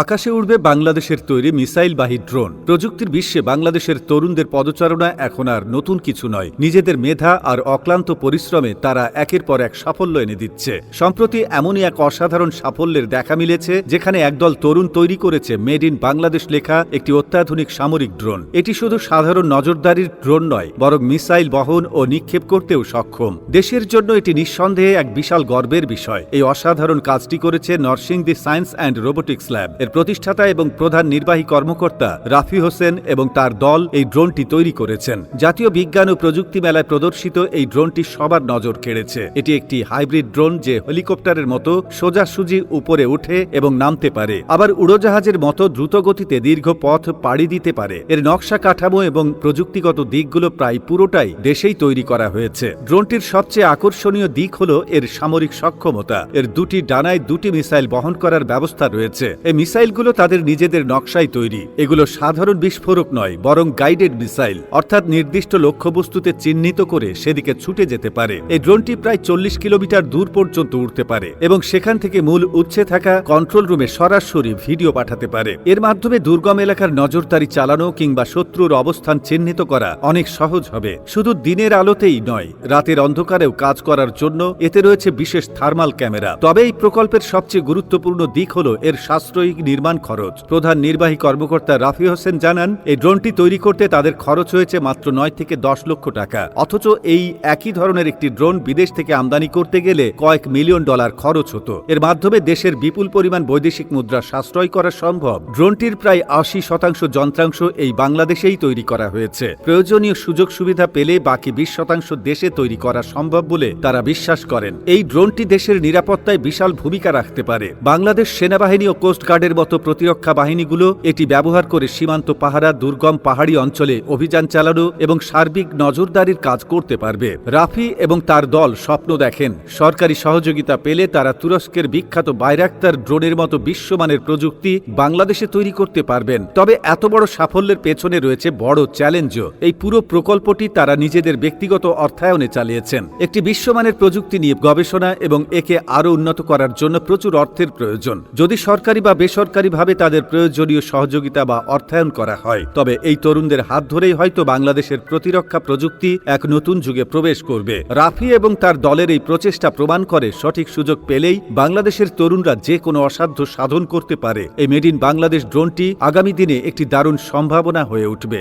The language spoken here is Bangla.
আকাশে উড়বে বাংলাদেশের তৈরি মিসাইলবাহী ড্রোন। প্রযুক্তির বিশ্বে বাংলাদেশের তরুণদের পদচারণা এখন আর নতুন কিছু নয়। নিজেদের মেধা আর অক্লান্ত পরিশ্রমে তারা একের পর এক সাফল্য এনে দিচ্ছে। সম্প্রতি এমনই এক অসাধারণ সাফল্যের দেখা মিলেছে, যেখানে একদল তরুণ তৈরি করেছে মেড ইন বাংলাদেশ লেখা একটি অত্যাধুনিক সামরিক ড্রোন। এটি শুধু সাধারণ নজরদারির ড্রোন নয়, বরং মিসাইল বহন ও নিক্ষেপ করতেও সক্ষম। দেশের জন্য এটি নিঃসন্দেহে এক বিশাল গর্বের বিষয়। এই অসাধারণ কাজটি করেছে Narsingdi science and robotics lab. এর প্রতিষ্ঠাতা এবং প্রধান নির্বাহী কর্মকর্তা রাফি হোসেন এবং তার দল এই ড্রোনটি তৈরি করেছেন। জাতীয় বিজ্ঞান ও প্রযুক্তি মেলায় প্রদর্শিত এই ড্রোনটি সবার নজর কেড়েছে। এটি একটি হাইব্রিড ড্রোন যে হেলিকপ্টারের মতো সোজাসুজি উপরে উঠে এবং নামতে পারে, আবার উড়োজাহাজের মতো দ্রুত গতিতে দীর্ঘ পথ পাড়ি দিতে পারে। এর নকশা কাঠামো এবং প্রযুক্তিগত দিকগুলো প্রায় পুরোটাই দেশেই তৈরি করা হয়েছে। ড্রোনটির সবচেয়ে আকর্ষণীয় দিক হল এর সামরিক সক্ষমতা। এর দুটি ডানায় দুটি মিসাইল বহন করার ব্যবস্থা রয়েছে। এই মিসাইলগুলো তাদের নিজেদের নকশায় তৈরি। এগুলো সাধারণ বিস্ফোরক নয়, বরং গাইডেড মিসাইল। অর্থাৎ নির্দিষ্ট লক্ষ্যবস্তুতে চিহ্নিত করে সেদিকে ছুটে যেতে পারে। এই ড্রোনটি প্রায় চল্লিশ কিলোমিটার দূর পর্যন্ত উঠতে পারে এবং সেখান থেকে মূল উচ্ছে থাকা কন্ট্রোল রুমে সরাসরি ভিডিও পাঠাতে পারে। এর মাধ্যমে দুর্গম এলাকার নজরদারি চালানো কিংবা শত্রুর অবস্থান চিহ্নিত করা অনেক সহজ হবে। শুধু দিনের আলোতেই নয়, রাতের অন্ধকারেও কাজ করার জন্য এতে রয়েছে বিশেষ থার্মাল ক্যামেরা। তবে এই প্রকল্পের সবচেয়ে গুরুত্বপূর্ণ দিক হল এর সাশ্রয়ী নির্মাণ খরচ। প্রধান নির্বাহী কর্মকর্তা রাফি হোসেন জানান, এই ড্রোনটি তৈরি করতে তাদের খরচ হয়েছে মাত্র নয় থেকে দশ লক্ষ টাকা। অথচ এই একই ধরনের একটি ড্রোন বিদেশ থেকে আমদানি করতে গেলে কয়েক মিলিয়ন ডলার খরচ হতো। এর মাধ্যমে দেশের বিপুল পরিমাণ বৈদেশিক মুদ্রা সাশ্রয় করা সম্ভব। ড্রোনটির প্রায় আশি শতাংশ যন্ত্রাংশ এই বাংলাদেশেই তৈরি করা হয়েছে। প্রয়োজনীয় সুযোগ সুবিধা পেলে বাকি বিশ শতাংশ দেশে তৈরি করা সম্ভব বলে তারা বিশ্বাস করেন। এই ড্রোনটি দেশের নিরাপত্তায় বিশাল ভূমিকা রাখতে পারে। বাংলাদেশ সেনাবাহিনী ও কোস্টগার্ডের মতো প্রতিরক্ষা বাহিনীগুলো এটি ব্যবহার করে সীমান্ত পাহারা, দুর্গম পাহাড়ি অঞ্চলে অভিযান চালানো এবং সার্বিক নজরদারির কাজ করতে পারবে। রাফি এবং তার দল স্বপ্ন দেখেন। সরকারি সহযোগিতা পেলে তারা তুরস্কের বিখ্যাত বাইরাক্তার ড্রোনের মতো বিশ্বমানের প্রযুক্তি বাংলাদেশে তৈরি করতে পারবেন। তবে এত বড় সাফল্যের পেছনে রয়েছে বড় চ্যালেঞ্জও। এই পুরো প্রকল্পটি তারা নিজেদের ব্যক্তিগত অর্থায়নে চালিয়েছেন। একটি বিশ্বমানের প্রযুক্তি নিয়ে গবেষণা এবং একে আরও উন্নত করার জন্য প্রচুর অর্থের প্রয়োজন। যদি সরকারি বা বেসরকারিভাবে তাদের প্রয়োজনীয় সহযোগিতা বা অর্থায়ন করা হয়। তবে এই তরুণদের হাত ধরেই হয়তো বাংলাদেশের প্রতিরক্ষা প্রযুক্তি এক নতুন যুগে প্রবেশ করবে। রাফি এবং তার দলের এই প্রচেষ্টা প্রমাণ করে সঠিক সুযোগ পেলেই বাংলাদেশের তরুণরা যে কোনো অসাধ্য সাধন করতে পারে। এই মেড ইন বাংলাদেশ ড্রোনটি আগামী দিনে একটি দারুণ সম্ভাবনা হয়ে উঠবে।